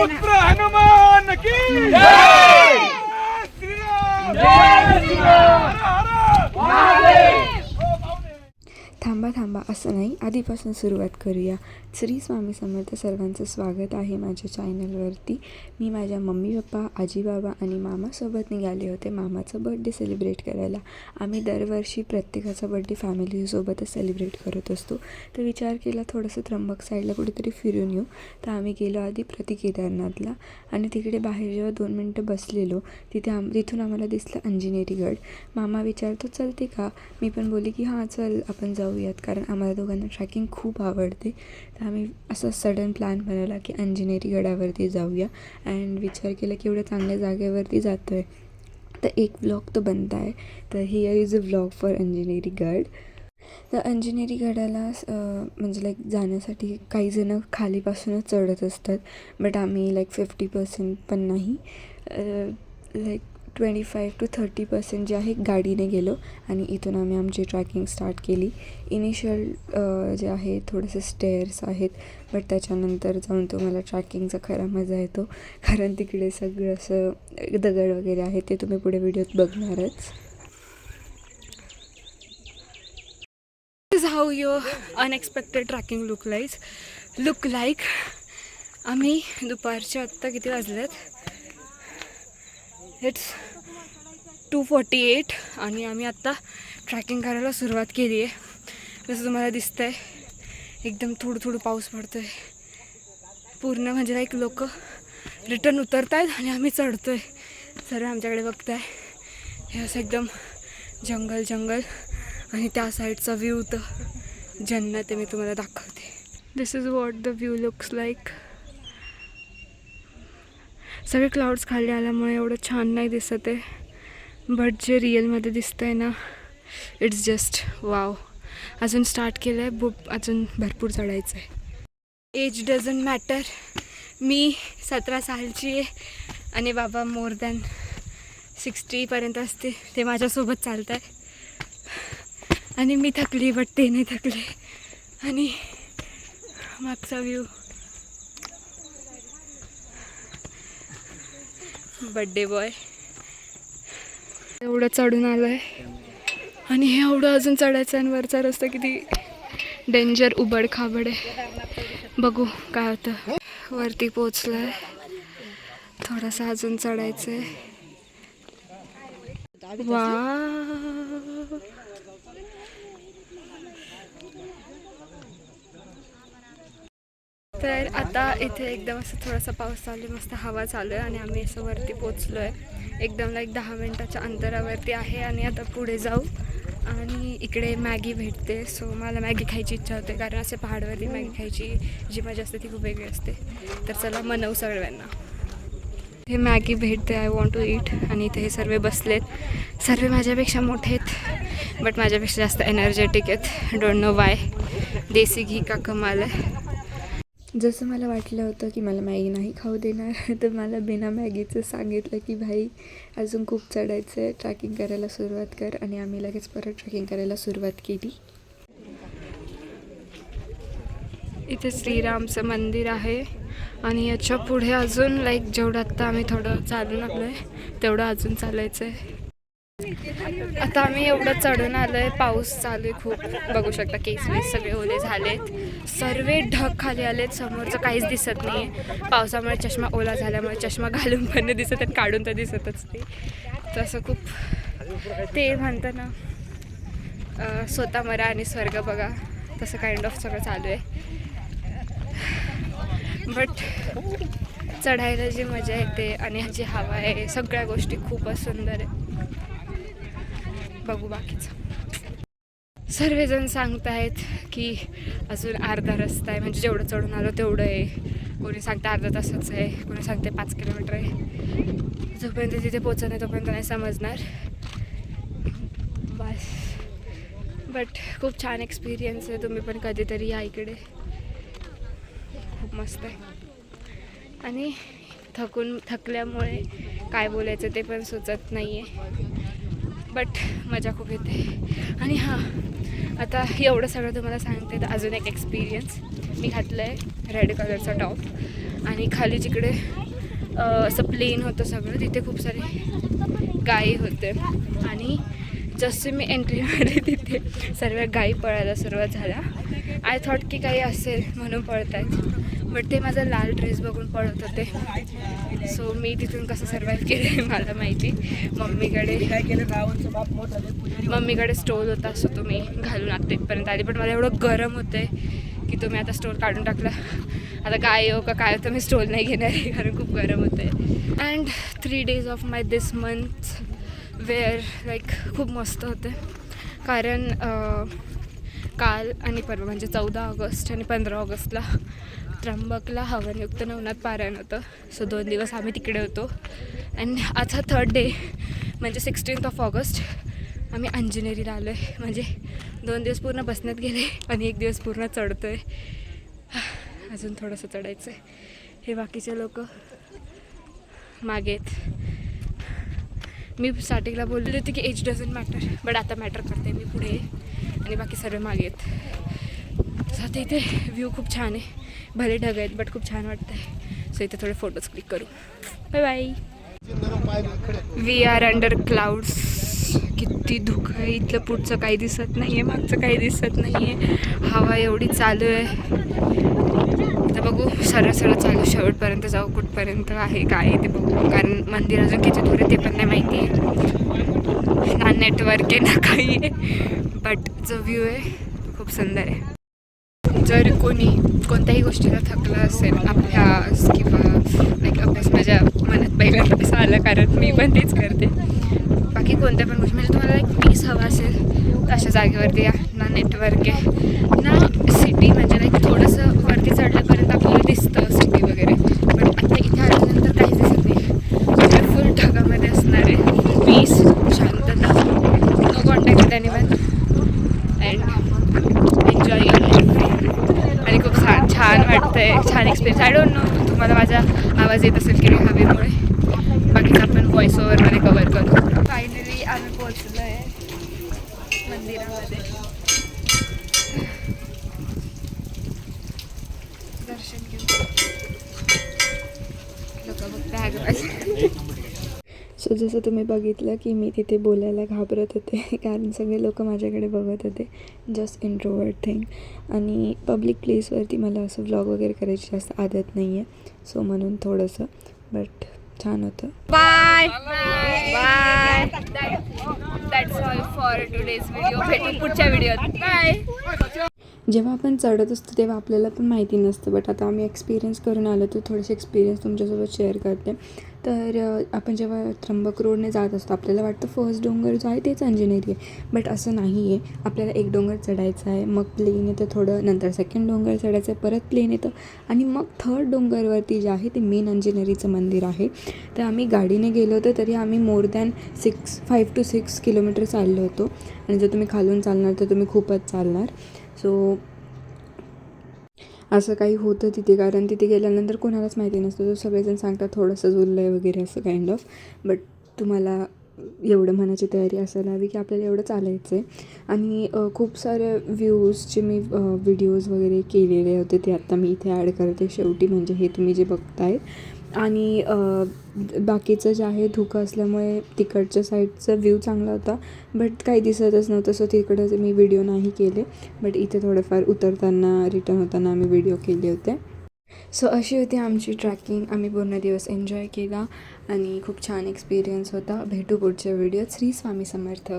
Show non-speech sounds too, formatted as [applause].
पुत्र हनुमान की थांबा थांबा असं नाही. आधीपासून सुरुवात करूया. श्री स्वामी समर्थ सर्वांचं स्वागत आहे माझ्या चॅनलवरती मी माझ्या मम्मी पप्पा आजी बाबा आणि मामासोबत निघाले होते मामाचा बड्डे सेलिब्रेट करायला. आम्ही दरवर्षी प्रत्येकाचा बड्डे फॅमिलीसोबतच सेलिब्रेट करत असतो. तर विचार केला थोडंसं त्र्यंबक साईडला कुठेतरी फिरून येऊ. तर आम्ही गेलो आधी प्रति केदारनाथला आणि तिकडे बाहेर जेव्हा दोन मिनटं बसलेलो तिथे आम तिथून आम्हाला दिसलं अंजनेरी गड. मामा विचारतो चलते का? मी पण बोले की हां चल आपण जाऊयात कारण आम्हाला दोघांना ट्रॅकिंग खूप आवडते. तर आम्ही असं सडन प्लॅन बनवला की अंजनेरी गडावरती जाऊया. अँड विचार केला की एवढ्या चांगल्या जागेवरती जातो आहे तर एक व्लॉग तो बनता आहे. तर here is a vlog for Anjaneri Gad. तर अंजनेरी गडाला म्हणजे लाईक जाण्यासाठी काही जणं खालीपासूनच चढत असतात. बट आम्ही लाईक फिफ्टी पर्सेंट पण नाही. Like twenty five to thirty percent जे आहे गाडीने गेलो आणि इथून आम्ही आमची ट्रॅकिंग स्टार्ट केली. इनिशियल जे आहे थोडेसे स्टेअर्स आहेत बट त्याच्यानंतर जाऊन तुम्हाला ट्रॅकिंगचा खरा मजा येतो. कारण तिकडे सगळं असं दगड वगैरे आहे ते तुम्ही पुढे व्हिडिओत बघणारच. Is how your unexpected trekking look like. Look like आम्ही दुपारचे आत्ता किती वाजल्यात इट्स टू फॉर्टी एट आणि आम्ही आत्ता ट्रॅकिंग करायला सुरुवात केली आहे. जसं तुम्हाला दिसतंय एकदम थोडं थोडं पाऊस पडतो आहे पूर्ण म्हणजे लाईक लोक रिटर्न उतरत आहेत आणि आम्ही चढतो आहे सर्व आमच्याकडे बघताय. हे असं एकदम जंगल जंगल. आणि त्या साईडचा व्ह्यू तर जन्नत आहे मी तुम्हाला दाखवते. This is what the view looks like सगळे क्लाउड्स खाली आल्यामुळे एवढं छान नाही दिसत आहे. बट जे रिअलमध्ये दिसतं आहे ना इट्स जस्ट वाव अजून स्टार्ट केलं आहे बुक अजून भरपूर चढायचं आहे एज डझंट मॅटर मी सतरा सालची आहे आणि बाबा मोर दॅन सिक्स्टीपर्यंत असते. ते माझ्यासोबत चालत आहे आणि मी थकली बट ते नाही थकले. आणि मागचा व्ह्यू बड्डे बॉय एवढं चढून आलं आहे आणि हे एवढं अजून चढायचं आणि वरचा रस्ता किती डेंजर उबड खाबड आहे. बघू काय होतं. वरती पोचलं आहे थोडंसं अजून चढायचं आहे वा तर आता इथे एकदम असं थोडासा पाऊस चालू आहे. मस्त हवा चालू आहे आणि आम्ही असं वरती पोचलो आहे एकदम लाईक दहा मिनटाच्या अंतरावरती आहे आणि आता पुढे जाऊ. आणि इकडे मॅगी भेटते. सो मला मॅगी खायची इच्छा होते. कारण असे पहाडवरती मॅगी खायची जी मजा असते ती खूप वेगळी असते. तर चला मनवू सगळ्यांना. हे मॅगी भेटते. आय वॉन्ट टू ईट आणि इथे हे सर्व बसलेत. सर्व माझ्यापेक्षा मोठे आहेत बट माझ्यापेक्षा जास्त एनर्जेटिक आहेत. डोंट नो वाय देसी घी का कमाल आहे. जसं मला वाटलं होतं की मला मॅगी नाही खाऊ देणार [laughs] तर मला बिना मॅगीचं सांगितलं की भाई अजून खूप चढायचं आहे ट्रॅकिंग करायला सुरुवात कर. आणि आम्ही लगेच परत ट्रॅकिंग करायला सुरुवात केली. इथे श्रीरामचं मंदिर आहे आणि याच्यापुढे अजून लाईक जेवढं आत्ता आम्ही थोडं चालून आलो आहे तेवढं अजून चालायचं आहे आता आम्ही एवढं चढून आलो आहे पाऊस चालू आहे खूप. बघू शकता केस वेस सगळे ओले झालेत. सर्व ढग खाली आलेत. समोरचं काहीच दिसत नाही पावसामुळे चष्मा ओला झाल्यामुळे चष्मा घालून पण दिसत आणि काढून तर दिसतच नाही. तसं खूप ते म्हणतं ना स्वतः मरा आणि स्वर्ग बघा. तसं काइंड ऑफ सगळं चालू आहे. बट चढायला जी मजा येते आणि जी हवा आहे सगळ्या गोष्टी खूपच सुंदर आहे बघू बाकीचं. सर्वजण सांगत आहेत की अजून अर्धा रस्ता आहे. म्हणजे जेवढं चढून आलो तेवढं आहे. कोणी सांगतं अर्धा तासाचं आहे. कोणी सांगते पाच किलोमीटर आहे. जोपर्यंत तिथे पोचत नाही तोपर्यंत नाही समजणार. बस. बट खूप छान एक्सपिरियन्स आहे. तुम्ही पण कधीतरी या इकडे. खूप मस्त आहे. आणि थकून थकल्यामुळे काय बोलायचं ते पण सुचत नाही आहे बट मजा खूप येते. आणि हां आता एवढं सगळं तुम्हाला सांगते. तर अजून एक एक्सपिरियन्स मी घातलं आहे रेड कलरचा टॉप आणि खाली जिकडे असं प्लेन होतं सगळं तिथे खूप सारे गायी होते. आणि जसे मी एंट्री मारली तिथे. सर्व गायी पळायला सुरुवात झाल्या. आय थॉट की काही असेल म्हणून पळत आहेत बट ते माझा लाल ड्रेस बघून पळत होते. सो मी तिथून कसं सर्वाईव्ह केलं मला माहिती. मम्मीकडे काय केलं मम्मीकडे स्टोल होता सो तो मी घालून आता इथपर्यंत आली. पण मला एवढं गरम होते की तुम्ही आता स्टोल काढून टाकला. आता काय येऊ का काय होतं मी स्टोल नाही घेणार आहे कारण खूप गरम होते and three days of my this month were like खूप मस्त होते. कारण काल आणि परवा म्हणजे चौदा ऑगस्ट आणि पंधरा ऑगस्टला त्र्यंबकला हवनयुक्त नवनाथ पारायण होतं. सो दोन दिवस आम्ही तिकडे होतो. अँड हा थर्ड डे म्हणजे सिक्स्टीन्थ ऑफ ऑगस्ट. आम्ही अंजनेरीला आलो आहे म्हणजे दोन दिवस पूर्ण बसण्यात गेले आणि एक दिवस पूर्ण चढतो आहे अजून थोडंसं चढायचं आहे हे बाकीचे लोक मागेत मी स्टार्टिंगला बोलले होते की एज डझंट मॅटर बट आता मॅटर करते मी पुढे. आणि बाकी सर्व मागे आहेत. सो आता इथे व्ह्यू खूप छान आहे. भले ढग आहेत बट खूप छान वाटतं आहे सो इथे थोडे फोटोज क्लिक करू. Bye bye we are under clouds किती धुकं आहे. इथलं पुढचं काही दिसत नाही आहे मागचं काही दिसत नाही आहे हवा एवढी चालू आहे. आता बघू सरळ सरळ चालू. शेवटपर्यंत जाऊ कुठपर्यंत आहे काय आहे ते बघू. कारण मंदिर अजून किती दूर आहे ते पण माहिती आहे ना नेटवर्क आहे ना काही आहे. बट जो व्ह्यू आहे तो खूप सुंदर आहे. जर कोणी कोणत्याही गोष्टीला थकलं असेल अभ्यास किंवा लाईक अभ्यास माझ्या मनात पहिल्यांदा असं आलं कारण मी पण तेच करते. बाकी कोणत्या पण गोष्टी म्हणजे तुम्हाला एक पीस हवा असेल तर अशा जागेवरती या. ना नेटवर्क आहे ना सिटी म्हणजे लाईक थोडंसं वरती चढल्यापर्यंत आपल्याला दिसतं सिटी वगैरे पण आता इथे आल्यानंतर काहीच दिसत नाही फुल ढगामध्ये असणार आहे पीस शांतता no contact with anyone and enjoy your आणि खूप छान छान छान एक्सपिरियन्स आय डोंट नो तुम्हाला माझा आवाज येत असेल की नाही हवेमुळे. बाकीचं आपण व्हॉइस ओव्हरमध्ये कवर करू. फायनली आम्ही पोहोचलो आहे मंदिरामध्ये दर्शन घेऊ लोक बघते आजूबाजू सो जसं तुम्ही बघितलं की मी तिथे बोलायला घाबरत होते [laughs] कारण सगळे लोक माझ्याकडे बघत होते. जस्ट इंट्रोवर्ट थिंग आणि पब्लिक प्लेसवरती मला असं व्लॉग वगैरे करायची जास्त आदत नाही आहे सो म्हणून थोडंसं बट छान होतं. Bye bye that's all for today's video भेटू पुढच्या व्हिडिओत बाय जेव्हा आपण चढत असतो तेव्हा आपल्याला पण माहिती नसतं. बट आता आम्ही एक्सपिरियन्स करून आलो तर थोडेसे एक्सपिरियन्स तुमच्यासोबत शेअर करते. तर आपण जेव्हा त्र्यंबक रोडने जात असतो आपल्याला वाटतं फर्स्ट डोंगर जो आहे तेच अंजनेरी आहे. बट असं नाही आहे आपल्याला एक डोंगर चढायचं आहे मग प्लेन येतं थोडं नंतर सेकंड डोंगर चढायचं आहे परत प्लेन येतं. आणि मग थर्ड डोंगरवरती जे आहे ते मेन अंजनेरीचं मंदिर आहे. तर आम्ही गाडीने गेलो होतो तरी आम्ही more than six five to six kilometre चाललो होतो. आणि जर तुम्ही खालून चालणार तर तुम्ही खूपच चालणार. सो असं काही होतं तिथे कारण तिथे गेल्यानंतर कोणालाच माहिती नसतं. तर सगळेजण सांगतात थोडंसं जुळलं आहे वगैरे असं काइंड ऑफ बट तुम्हाला एवढं म्हणायची तयारी असायला हवी की आपल्याला एवढं चालायचं आहे आणि खूप साऱ्या व्ह्यूजचे मी व्हिडिओज वगैरे केलेले होते ते आत्ता मी इथे ॲड करते. शेवटी म्हणजे हे तुम्ही जे बघताय आणि बाकीचं जे आहे धुकं असल्यामुळे तिकडच्या साईडचा व्ह्यू चांगला होता. बट काही दिसतच नव्हतं सो तिकडं मी व्हिडिओ नाही केले. बट इथे थोडंफार उतरताना रिटर्न होताना आम्ही व्हिडिओ केले होते. सो अशी होती आमची ट्रॅकिंग. आम्ही पूर्ण दिवस एन्जॉय केला आणि खूप छान एक्सपिरियन्स होता. भेटू पुढच्या व्हिडिओत. श्री स्वामी समर्थ.